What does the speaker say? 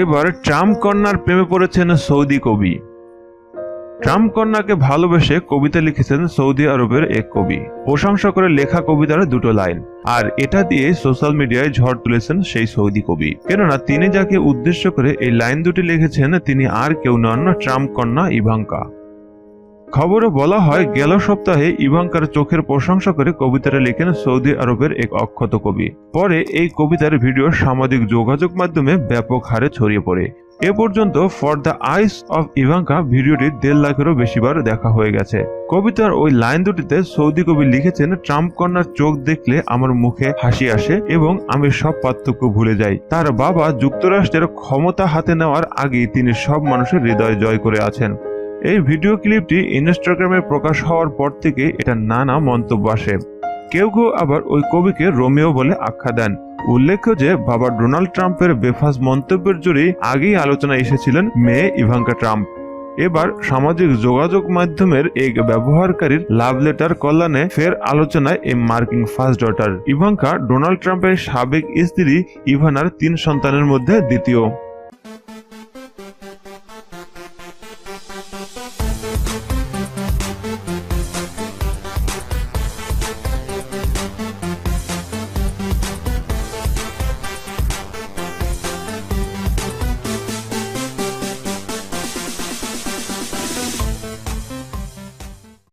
এবার ট্রাম্প কন্যার প্রেমে পড়েছেন সৌদি কবি। ট্রাম্প কন্যাকে ভালোবেসে কবিতা লিখেছেন সৌদি আরবের এক কবি। প্রশংসা করে লেখা কবিতার দুটো লাইন, আর এটা দিয়ে সোশ্যাল মিডিয়ায় ঝড় তুলেছেন সেই সৌদি কবি। কেননা তিনি যাকে উদ্দেশ্য করে এই লাইন দুটি লিখেছেন, তিনি আর কেউ নন ট্রাম্প কন্যা ইভাঙ্কা। খবরে বলা হয়, গেল সপ্তাহে ইভাঙ্কার চোখের প্রশংসা করে কবিতাটা লেখেন সৌদি আরবের এক অক্ষত কবি। পরে এই কবিতার ভিডিও সামাজিক যোগাযোগ মাধ্যমে ব্যাপক হারে ছড়িয়ে পড়ে। এ পর্যন্ত for the eyes of Ivanka ভিডিওটি দেড় লাখেরও বেশিবার দেখা হয়ে গেছে। কবিতার ওই লাইন দুটিতে সৌদি কবি লিখেছেন, ট্রাম্প কন্যার চোখ দেখলে আমার মুখে হাসি আসে এবং আমি সব পার্থক্য ভুলে যাই। তার বাবা যুক্তরাষ্ট্রের ক্ষমতা হাতে নেওয়ার আগেই তিনি সব মানুষের হৃদয় জয় করে আছেন। এই ভিডিও ক্লিপটি ইনস্টাগ্রামে প্রকাশ হওয়ার পর থেকে এটা নানা মন্তব্য আসে। কেউ কেউ আবার ওই কবিকে রোমিও বলে আখ্যা দেন। উল্লেখ্য যে, বাবা ডোনাল্ড ট্রাম্পের বেফাস মন্তব্যের জুড়েই আগেই আলোচনা এসেছিলেন মেয়ে ইভাঙ্কা ট্রাম্প। এবার সামাজিক যোগাযোগ মাধ্যমের এক ব্যবহারকারীর লাভ লেটার কল্যাণে ফের আলোচনায় এই মার্কিং ফার্স্ট ডটার। ইভাঙ্কা ডোনাল্ড ট্রাম্পের সাবেক স্ত্রী ইভানার তিন সন্তানের মধ্যে দ্বিতীয়।